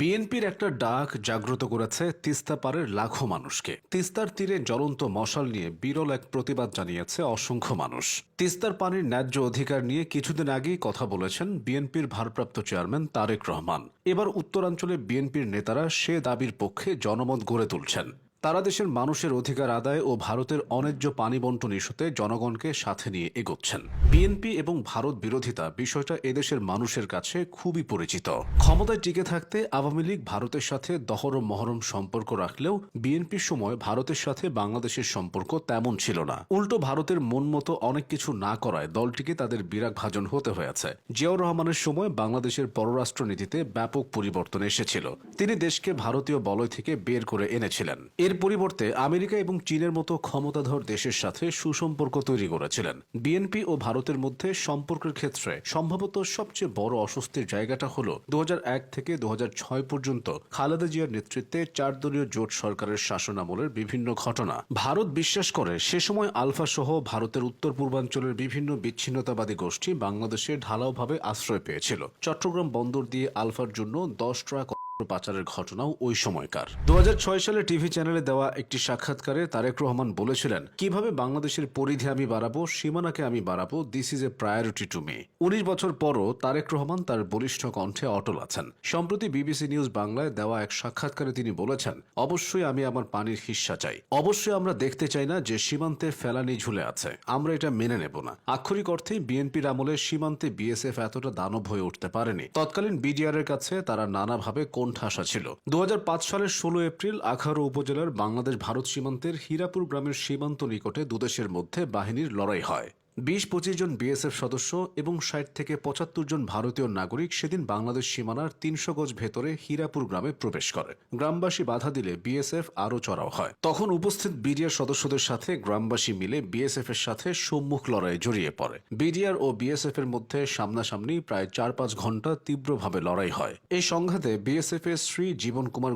বিএনপির একটা ডাক জাগ্রত করেছে তিস্তা পারের লাখো মানুষকে। তিস্তার তীরে জ্বলন্ত মশাল নিয়ে বিরল এক প্রতিবাদ জানিয়েছে অসংখ্য মানুষ। তিস্তার পানির ন্যায্য অধিকার নিয়ে কিছুদিন আগেই কথা বলেছেন বিএনপির ভারপ্রাপ্ত চেয়ারম্যান তারেক রহমান। এবার উত্তরাঞ্চলে বিএনপির নেতারা সে দাবির পক্ষে জনমত গড়ে তুলছেন। তারা দেশের মানুষের অধিকার আদায় ও ভারতের অন্যায্য পানি বন্টন ইস্যুতে জনগণকে সাথে নিয়ে এগোচ্ছেন। বিএনপি এবং ভারত বিরোধিতা বিষয়টা এদেশের মানুষের কাছে খুবই পরিচিত। ক্ষমতায় টিকে থাকতে আওয়ামী লীগ ভারতের সাথে দহরম মহরম সম্পর্ক রাখলেও বিএনপির সময় ভারতের সাথে বাংলাদেশের সম্পর্ক তেমন ছিল না। উল্টো ভারতের মন মতো অনেক কিছু না করায় দলটিকে তাদের বিরাগ ভাজন হতে হয়েছে। জিয়াউর রহমানের সময় বাংলাদেশের পররাষ্ট্রনীতিতে ব্যাপক পরিবর্তন এসেছিল। তিনি দেশকে ভারতীয় বলয় থেকে বের করে এনেছিলেন। এর পরিবর্তে আমেরিকা এবং চীনের মতো ক্ষমতাধর দেশের সাথে সুসম্পর্ক তৈরি করেছিলেন। বিএনপি ও ভারতের মধ্যে সম্পর্কের ক্ষেত্রে সম্ভবত সবচেয়ে বড় অস্বস্তির জায়গাটা হল দু হাজার এক থেকে দু হাজার ছয় পর্যন্ত খালেদা জিয়ার নেতৃত্বে চার দলীয় জোট সরকারের শাসনামলের বিভিন্ন ঘটনা। ভারত বিশ্বাস করে সে সময় আলফা সহ ভারতের উত্তর পূর্বাঞ্চলের বিভিন্ন বিচ্ছিন্নতাবাদী গোষ্ঠী বাংলাদেশে ঢালাওভাবে আশ্রয় পেয়েছিল। চট্টগ্রাম বন্দর দিয়ে আলফার জন্য দশ ট্রাক পাচারের ঘটনাও ওই সময়কার। দু হাজার ছয় সালে টিভি চ্যানেলে দেওয়া একটি সাক্ষাৎকারে তারেক রহমান বলেছিলেন, কীভাবে বাংলাদেশের পরিধি আমি বাড়াবো, সীমানাকে আমি বাড়াবো this is a priority to me উনিশ বছর পরও তারেক রহমান তার বলিষ্ঠ কণ্ঠে অটল আছেন। সম্প্রতি বিবিসি নিউজ বাংলায় দেওয়া এক সাক্ষাৎকারে তিনি বলেছেন, অবশ্যই আমি আমার পানির হিস্সা চাই। অবশ্যই আমরা দেখতে চাই না যে সীমান্তে ফেলানি ঝুলে আছে। আমরা এটা মেনে নেব না। আক্ষরিক অর্থে বিএনপির আমলে সীমান্তে বিএসএফ এতটা দানব হয়ে উঠতে পারেনি। তৎকালীন বিডিআর এর কাছে তারা নানাভাবে কোণঠাসা ছিল। দু হাজার পাঁচ সালের ষোলো এপ্রিল আখারো উপজেলার বাংলাদেশ ভারত সীমান্তের হীরাপুর গ্রামের সীমান্ত নিকটে দুদেশের মধ্যে বাহিনীর লড়াই হয়। বিশ পঁচিশ জন বিএসএফ সদস্য এবং ষাট থেকে পঁচাত্তর জন ভারতীয় নাগরিক সেদিন বাংলাদেশ সীমানার তিনশো গজ ভেতরে হীরাপুর গ্রামে প্রবেশ করে। গ্রামবাসী বাধা দিলে বিএসএফ আরও চড়াও হয়। তখন উপস্থিত বিডিআর সদস্যদের সাথে গ্রামবাসী মিলে বিএসএফ এর সাথে সম্মুখ লড়াইয়ে জড়িয়ে পড়ে। বিডিআর ও বিএসএফ এর মধ্যে সামনাসামনি প্রায় চার পাঁচ ঘণ্টা তীব্রভাবে লড়াই হয়। এই সংঘাতে বিএসএফ এর শ্রী জীবন কুমার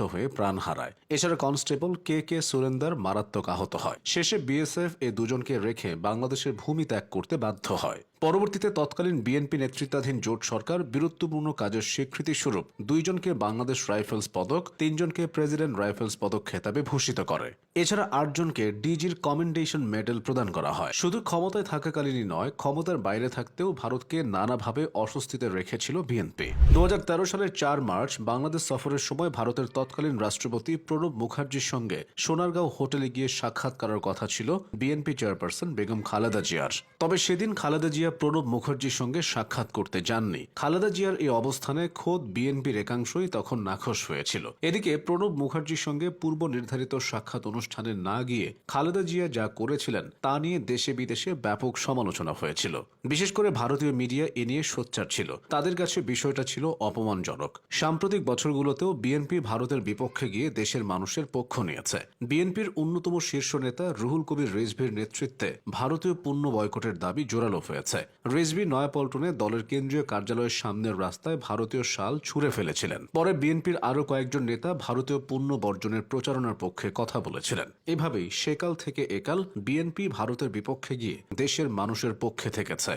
হয়ে প্রাণ হারায়। এছাড়া কনস্টেবল কে কে সুরেন্দার মারাত্মক আহত হয়। শেষে বিএসএফ এ দুজনকে রেখে বাংলাদেশের ভূমি ত্যাগ করতে বাধ্য হয়। পরবর্তীতে তৎকালীন বিএনপি নেতৃত্বাধীন জোট সরকার বীরত্বপূর্ণ কাজের স্বীকৃতি স্বরূপ দুইজনকে বাংলাদেশ রাইফেলস পদক, তিনজনকে প্রেসিডেন্ট রাইফেলস পদক খেতাবে ভূষিত করে। এছাড়া আটজনকে ডিজির কমেন্ডেশন মেডেল প্রদান করা হয়। শুধু ক্ষমতায় থাকাকালীনই নয়, ক্ষমতার বাইরে থাকতেও ভারতকে নানাভাবে অস্বস্তিতে রেখেছিল বিএনপি। দু হাজার তেরো সালের চার মার্চ বাংলাদেশ সফরের সময় ভারতের তৎকালীন রাষ্ট্রপতি প্রণব মুখার্জির সঙ্গে সোনারগাঁও হোটেলে গিয়ে সাক্ষাৎ করার কথা ছিল বিএনপি চেয়ারপারসন বেগম খালেদা জিয়ার। তবে সেদিন খালেদা জিয়া প্রণব মুখার্জির সঙ্গে সাক্ষাৎ করতে যাননি। খালেদা জিয়ার এই অবস্থানে খোদ বিএনপির একাংশই তখন নাখোশ হয়েছিল। এদিকে প্রণব মুখার্জির সঙ্গে পূর্ব নির্ধারিত সাক্ষাৎ অনুষ্ঠানে না গিয়ে খালেদা জিয়া যা করেছিলেন তা নিয়ে দেশে বিদেশে ব্যাপক সমালোচনা হয়েছিল। বিশেষ করে ভারতীয় মিডিয়া এ নিয়ে সোচ্চার ছিল। তাদের কাছে বিষয়টা ছিল অপমানজনক। সাম্প্রতিক বছরগুলোতেও বিএনপি ভারতের বিপক্ষে গিয়ে দেশের মানুষের পক্ষ নিয়েছে। বিএনপির অন্যতম শীর্ষ নেতা রুহুল কবির রেজভির নেতৃত্বে ভারতীয় পণ্য বয়কটের দাবি জোরালো হয়েছে। রেজভি নয়াপল্টনে দলের কেন্দ্রীয় কার্যালয়ের সামনের রাস্তায় ভারতীয় শাল ছুঁড়ে ফেলেছিলেন। পরে বিএনপির আরও কয়েকজন নেতা ভারতীয় পণ্য বর্জনের প্রচারণার পক্ষে কথা বলেছিলেন। এভাবেই সেকাল থেকে একাল বিএনপি ভারতের বিপক্ষে গিয়ে দেশের মানুষের পক্ষে থেকেছে।